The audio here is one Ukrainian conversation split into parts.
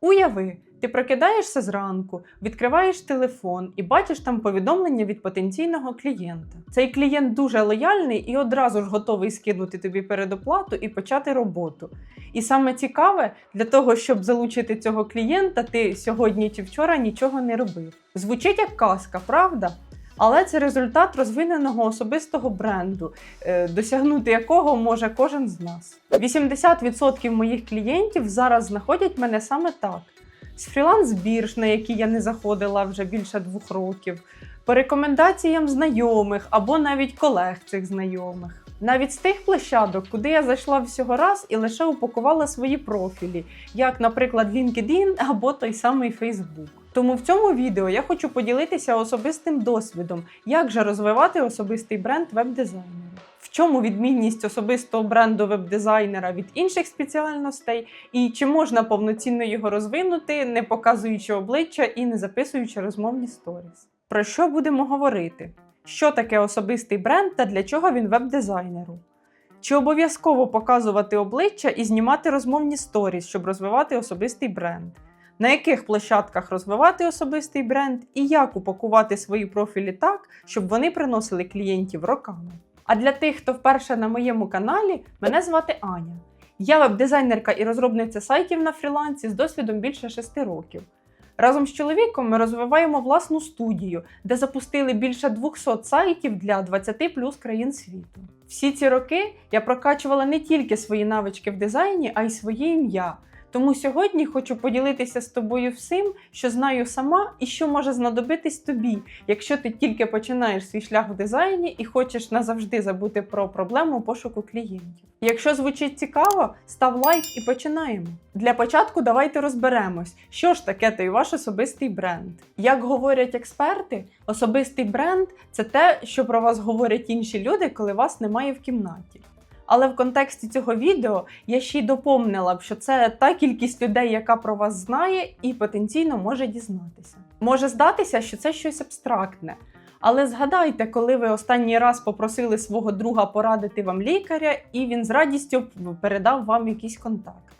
Уяви, ти прокидаєшся зранку, відкриваєш телефон і бачиш там повідомлення від потенційного клієнта. Цей клієнт дуже лояльний і одразу ж готовий скинути тобі передоплату і почати роботу. І саме цікаве, для того, щоб залучити цього клієнта, ти сьогодні чи вчора нічого не робив. Звучить як казка, правда? Але це результат розвиненого особистого бренду, е, досягнути якого може кожен з нас. 80% моїх клієнтів зараз знаходять мене саме так: з фріланс-бірж, на які я не заходила вже більше двох років, по рекомендаціям знайомих або навіть колег цих знайомих. Навіть з тих площадок, куди я зайшла всього раз і лише упакувала свої профілі, як, наприклад, LinkedIn або той самий Facebook. Тому в цьому відео я хочу поділитися особистим досвідом, як же розвивати особистий бренд веб-дизайнера. В чому відмінність особистого бренду веб-дизайнера від інших спеціальностей, і чи можна повноцінно його розвинути, не показуючи обличчя і не записуючи розмовні сторіс. Про що будемо говорити? Що таке особистий бренд та для чого він веб-дизайнеру? Чи обов'язково показувати обличчя і знімати розмовні сторіс, щоб розвивати особистий бренд? На яких площадках розвивати особистий бренд і як упакувати свої профілі так, щоб вони приносили клієнтів роками? А для тих, хто вперше на моєму каналі, мене звати Аня. Я веб-дизайнерка і розробниця сайтів на фрілансі з досвідом більше 6 років. Разом з чоловіком ми розвиваємо власну студію, де запустили більше 200 сайтів для 20 плюс країн світу. Всі ці роки я прокачувала не тільки свої навички в дизайні, а й своє ім'я. Тому сьогодні хочу поділитися з тобою всім, що знаю сама і що може знадобитись тобі, якщо ти тільки починаєш свій шлях в дизайні і хочеш назавжди забути про проблему пошуку клієнтів. Якщо звучить цікаво, став лайк і починаємо. Для початку давайте розберемось, що ж таке той ваш особистий бренд. Як говорять експерти, особистий бренд це те, що про вас говорять інші люди, коли вас немає в кімнаті. Але в контексті цього відео я ще й доповнила б, що це та кількість людей, яка про вас знає і потенційно може дізнатися. Може здатися, що це щось абстрактне. Але згадайте, коли ви останній раз попросили свого друга порадити вам лікаря, і він з радістю передав вам якийсь контакт.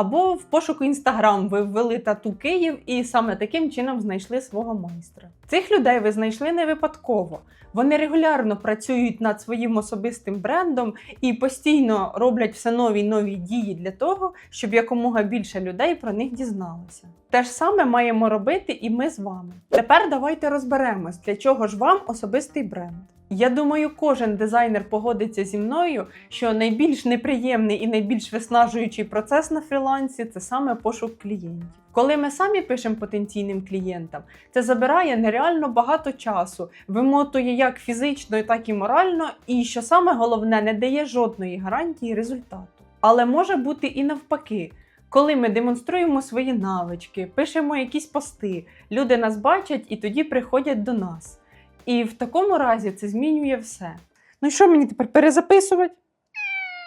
Або в пошуку Інстаграм ви ввели тату Київ і саме таким чином знайшли свого майстра. Цих людей ви знайшли не випадково. Вони регулярно працюють над своїм особистим брендом і постійно роблять все нові нові дії для того, щоб якомога більше людей про них дізналося. Те ж саме маємо робити і ми з вами. Тепер давайте розберемось, для чого ж вам особистий бренд. Я думаю, кожен дизайнер погодиться зі мною, що найбільш неприємний і найбільш виснажуючий процес на фрілансі це саме пошук клієнтів. Коли ми самі пишемо потенційним клієнтам, це забирає нереально багато часу, вимотує як фізично, так і морально, і що саме головне, не дає жодної гарантії результату. Але може бути і навпаки. Коли ми демонструємо свої навички, пишемо якісь пости, люди нас бачать і тоді приходять до нас. І в такому разі це змінює все. Ну і що мені тепер перезаписувати?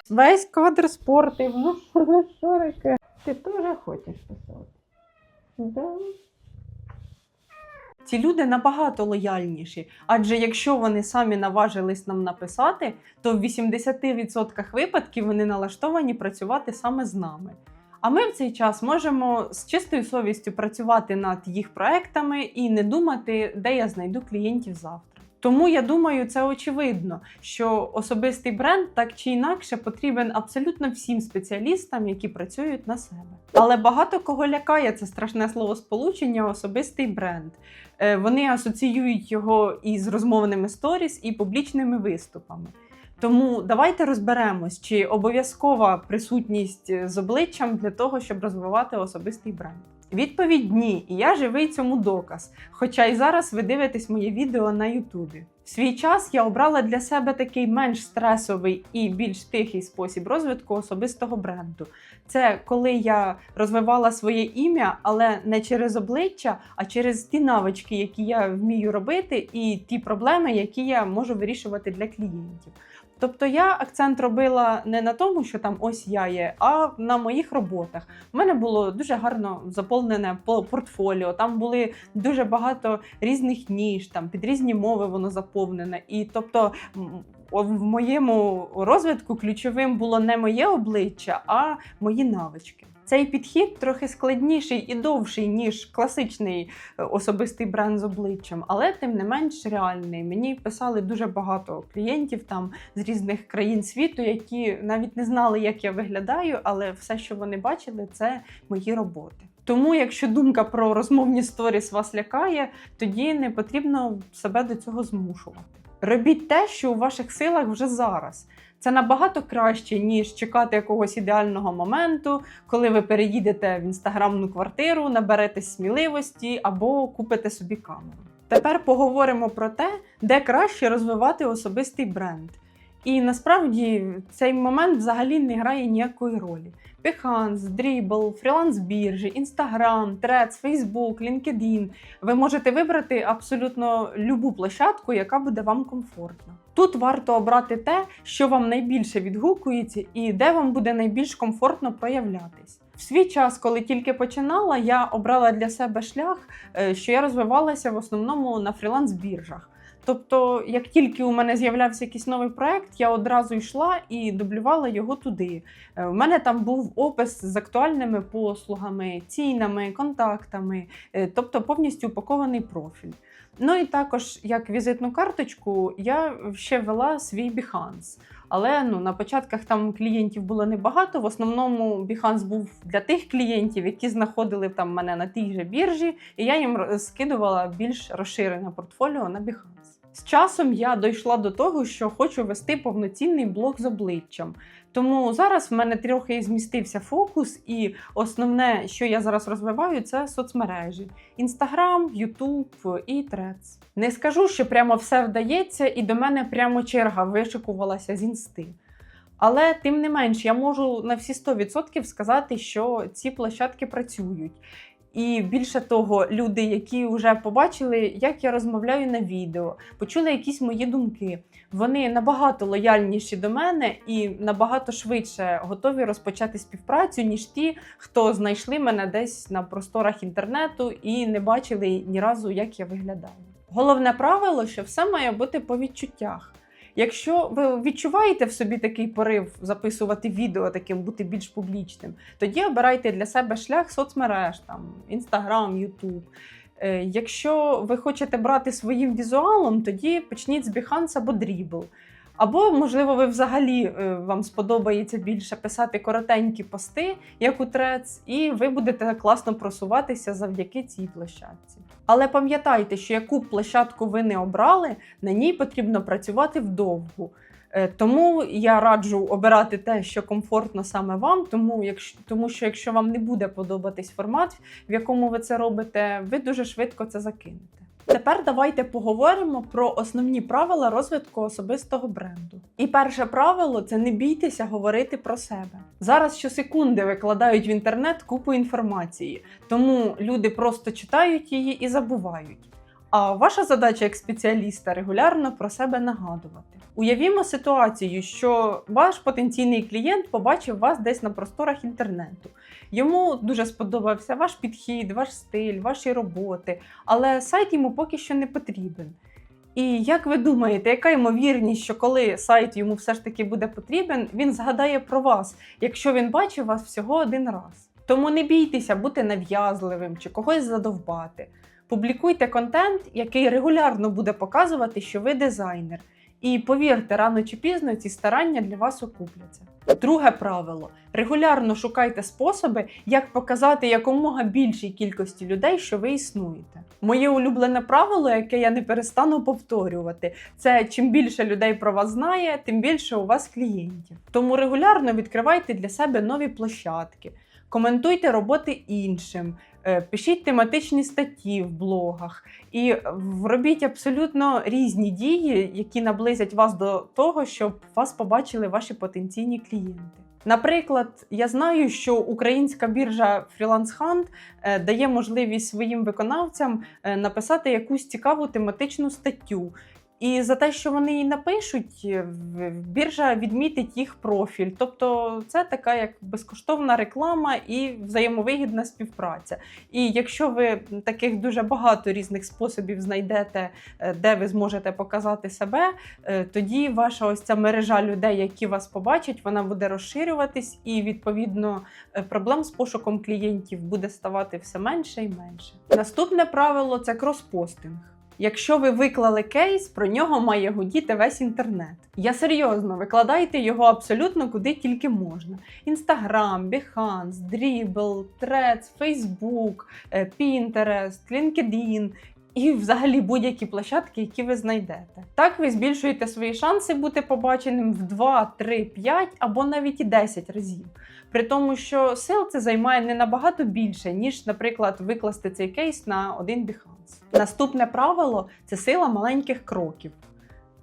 Весь кадр спортив. Ну, що таке? Ти теж хочеш писати? Да. Ці люди набагато лояльніші, адже якщо вони самі наважились нам написати, то в 80% випадків вони налаштовані працювати саме з нами. А ми в цей час можемо з чистою совістю працювати над їх проектами і не думати, де я знайду клієнтів завтра. Тому я думаю, це очевидно, що особистий бренд так чи інакше потрібен абсолютно всім спеціалістам, які працюють на себе. Але багато кого лякає це страшне словосполучення особистий бренд. Е, Вони асоціюють його із розмовними сторіс і публічними виступами. Тому давайте розберемось, чи обов'язкова присутність з обличчям для того, щоб розвивати особистий бренд. Відповідь ні, і я живий цьому доказ. Хоча й зараз ви дивитесь моє відео на Ютубі. В свій час я обрала для себе такий менш стресовий і більш тихий спосіб розвитку особистого бренду. Це коли я розвивала своє ім'я, але не через обличчя, а через ті навички, які я вмію робити, і ті проблеми, які я можу вирішувати для клієнтів. Тобто я акцент робила не на тому, що там ось я є, а на моїх роботах. У мене було дуже гарно заповнене по- портфоліо. Там були дуже багато різних ніж, там під різні мови воно заповнене. І тобто в моєму розвитку ключовим було не моє обличчя, а мої навички. Цей підхід трохи складніший і довший, ніж класичний е, особистий бренд з обличчям, але тим не менш реальний. Мені писали дуже багато клієнтів там з різних країн світу, які навіть не знали, як я виглядаю, але все, що вони бачили, це мої роботи. Тому, якщо думка про розмовні сторіс вас лякає, тоді не потрібно себе до цього змушувати. Робіть те, що у ваших силах вже зараз. Це набагато краще, ніж чекати якогось ідеального моменту, коли ви переїдете в інстаграмну квартиру, наберетесь сміливості або купите собі камеру. Тепер поговоримо про те, де краще розвивати особистий бренд. І насправді цей момент взагалі не грає ніякої ролі. Behance, Dribbble, фріланс біржі, Instagram, Threads, Facebook, LinkedIn. Ви можете вибрати абсолютно любу площадку, яка буде вам комфортна. Тут варто обрати те, що вам найбільше відгукується, і де вам буде найбільш комфортно проявлятись. В свій час, коли тільки починала, я обрала для себе шлях, е, що я розвивалася в основному на фріланс-біржах. Тобто, як тільки у мене з'являвся якийсь новий проект, я одразу йшла і дублювала його туди. Е, У мене там був опис з актуальними послугами, цінами, контактами, е, тобто повністю упакований профіль. Ну і також як візитну карточку я ще вела свій Behance. Але ну, на початках там клієнтів було небагато. В основному Behance був для тих клієнтів, які знаходили там мене на тій же біржі, і я їм скидувала більш розширене портфоліо на Behance. З часом я дійшла до того, що хочу вести повноцінний блог з обличчям. Тому зараз в мене трохи змістився фокус, і основне, що я зараз розвиваю, це соцмережі: Інстаграм, Ютуб і Трец. Не скажу, що прямо все вдається, і до мене прямо черга вишикувалася з інсти. Але тим не менш, я можу на всі 100% сказати, що ці площадки працюють. І більше того, люди, які вже побачили, як я розмовляю на відео, почули якісь мої думки. Вони набагато лояльніші до мене і набагато швидше готові розпочати співпрацю, ніж ті, хто знайшли мене десь на просторах інтернету і не бачили ні разу, як я виглядаю. Головне правило, що все має бути по відчуттях. Якщо ви відчуваєте в собі такий порив записувати відео, таким бути більш публічним, тоді обирайте для себе шлях соцмереж, там Інстаграм, Ютуб. Е, Якщо ви хочете брати своїм візуалом, тоді почніть з Behance або Dribbble. Або, можливо, ви взагалі е, вам сподобається більше писати коротенькі пости, як у Threads, і ви будете класно просуватися завдяки цій площадці. Але пам'ятайте, що яку б площадку ви не обрали, на ній потрібно працювати вдовгу. Е, Тому я раджу обирати те, що комфортно саме вам, тому, якщо, тому що якщо вам не буде подобатись формат, в якому ви це робите, ви дуже швидко це закинете. Тепер давайте поговоримо про основні правила розвитку особистого бренду. І перше правило це не бійтеся говорити про себе. Зараз щосекунди викладають в інтернет купу інформації, тому люди просто читають її і забувають. А ваша задача як спеціаліста регулярно про себе нагадувати. Уявімо ситуацію, що ваш потенційний клієнт побачив вас десь на просторах інтернету. Йому дуже сподобався ваш підхід, ваш стиль, ваші роботи, але сайт йому поки що не потрібен. І як ви думаєте, яка ймовірність, що коли сайт йому все ж таки буде потрібен, він згадає про вас, якщо він бачив вас всього один раз? Тому не бійтеся бути нав'язливим чи когось задовбати. Публікуйте контент, який регулярно буде показувати, що ви дизайнер. І повірте, рано чи пізно ці старання для вас окупляться. Друге правило: регулярно шукайте способи, як показати якомога більшій кількості людей, що ви існуєте. Моє улюблене правило, яке я не перестану повторювати, це чим більше людей про вас знає, тим більше у вас клієнтів. Тому регулярно відкривайте для себе нові площадки, коментуйте роботи іншим. Е, Пишіть тематичні статті в блогах і робіть абсолютно різні дії, які наблизять вас до того, щоб вас побачили ваші потенційні клієнти. Наприклад, я знаю, що українська біржа Freelance е, дає можливість своїм виконавцям е, написати якусь цікаву тематичну статтю. І за те, що вони їй напишуть, е, біржа відмітить їх профіль. Тобто це така як безкоштовна реклама і взаємовигідна співпраця. І якщо ви таких дуже багато різних способів знайдете, е, де ви зможете показати себе, е, тоді ваша ось ця мережа людей, які вас побачать, вона буде розширюватись, і відповідно проблем з пошуком клієнтів буде ставати все менше і менше. Наступне правило це кроспостинг. Якщо ви виклали кейс, про нього має гудіти весь інтернет. Я серйозно викладайте його абсолютно куди тільки можна: Instagram, Behance, Dribble, Threads, Facebook, е, Pinterest, LinkedIn. І взагалі будь-які площадки, які ви знайдете. Так ви збільшуєте свої шанси бути побаченим в 2, 3, 5 або навіть і 10 разів. При тому, що сил це займає не набагато більше, ніж, наприклад, викласти цей кейс на один Наступне правило це сила маленьких кроків.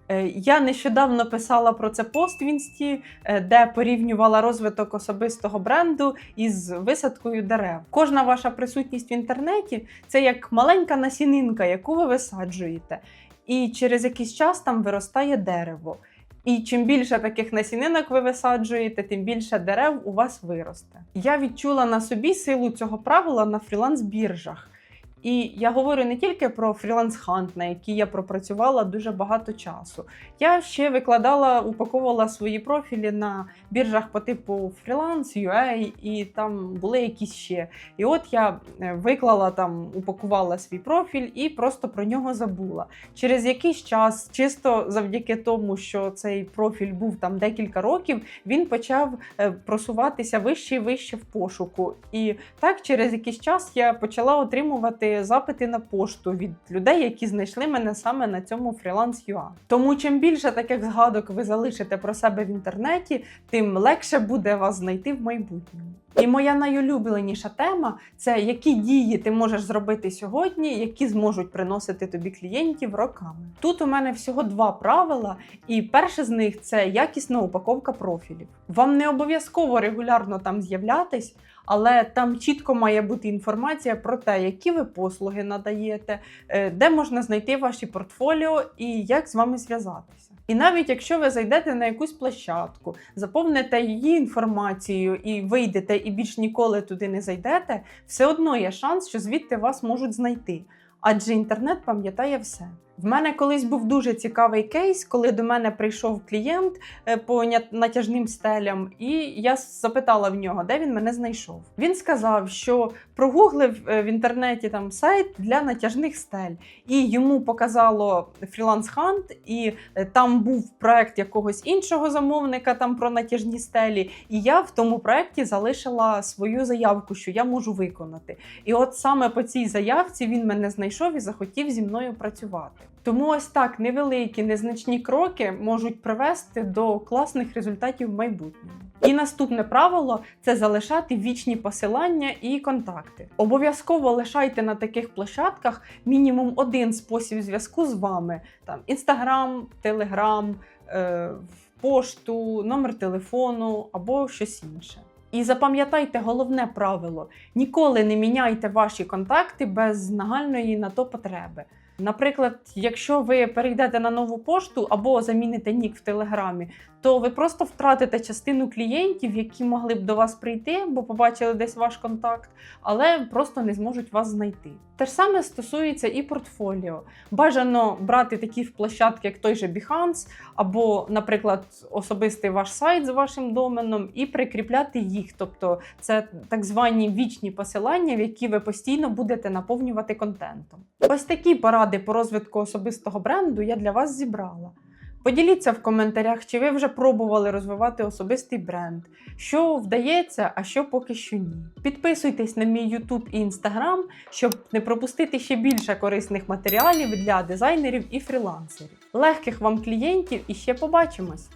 Е, Я нещодавно писала про це пост в інсті, е, де порівнювала розвиток особистого бренду із висадкою дерев. Кожна ваша присутність в інтернеті це як маленька насінинка, яку ви висаджуєте, і через якийсь час там виростає дерево. І чим більше таких насінинок ви висаджуєте, тим більше дерев у вас виросте. Я відчула на собі силу цього правила на фріланс-біржах. І я говорю не тільки про фріланс-хант, на який я пропрацювала дуже багато часу. Я ще викладала, упаковувала свої профілі на біржах по типу фріланс, UA, і там були якісь ще. І от я е, виклала там, упакувала свій профіль і просто про нього забула. Через якийсь час, чисто завдяки тому, що цей профіль був там декілька років, він почав е, просуватися вище і вище в пошуку. І так, через якийсь час я почала отримувати запити на пошту від людей, які знайшли мене саме на цьому фріланс.ua. Тому чим більше таких згадок ви залишите про себе в інтернеті, тим легше буде вас знайти в майбутньому. І моя найулюбленіша тема це які дії ти можеш зробити сьогодні, які зможуть приносити тобі клієнтів роками. Тут у мене всього два правила, і перше з них це якісна упаковка профілів. Вам не обов'язково регулярно там з'являтись, але там чітко має бути інформація про те, які ви послуги надаєте, е, де можна знайти ваші портфоліо і як з вами зв'язатися. І навіть якщо ви зайдете на якусь площадку, заповните її інформацією і вийдете, і більш ніколи туди не зайдете, все одно є шанс, що звідти вас можуть знайти. Адже інтернет пам'ятає все. В мене колись був дуже цікавий кейс, коли до мене прийшов клієнт е, по натяжним стелям, і я запитала в нього, де він мене знайшов. Він сказав, що прогуглив е, в інтернеті там сайт для натяжних стель, і йому показало фріланс хант, і е, там був проект якогось іншого замовника там про натяжні стелі. І я в тому проекті залишила свою заявку, що я можу виконати. І от саме по цій заявці він мене знайшов і захотів зі мною працювати. Тому ось так невеликі, незначні кроки можуть привести до класних результатів в майбутньому. І наступне правило це залишати вічні посилання і контакти. Обов'язково лишайте на таких площадках мінімум один спосіб зв'язку з вами: там Інстаграм, Телеграм, пошту, номер телефону або щось інше. І запам'ятайте головне правило: ніколи не міняйте ваші контакти без нагальної на то потреби. Наприклад, якщо ви перейдете на нову пошту або заміните нік в Телеграмі, то ви просто втратите частину клієнтів, які могли б до вас прийти, бо побачили десь ваш контакт, але просто не зможуть вас знайти. Те ж саме стосується і портфоліо. Бажано брати такі площадки, як той же Behance, або, наприклад, особистий ваш сайт з вашим доменом, і прикріпляти їх. Тобто це так звані вічні посилання, в які ви постійно будете наповнювати контентом. Ось такі поради по розвитку особистого бренду я для вас зібрала. Поділіться в коментарях, чи ви вже пробували розвивати особистий бренд, що вдається, а що поки що ні. Підписуйтесь на мій YouTube і Instagram, щоб не пропустити ще більше корисних матеріалів для дизайнерів і фрілансерів. Легких вам клієнтів і ще побачимось!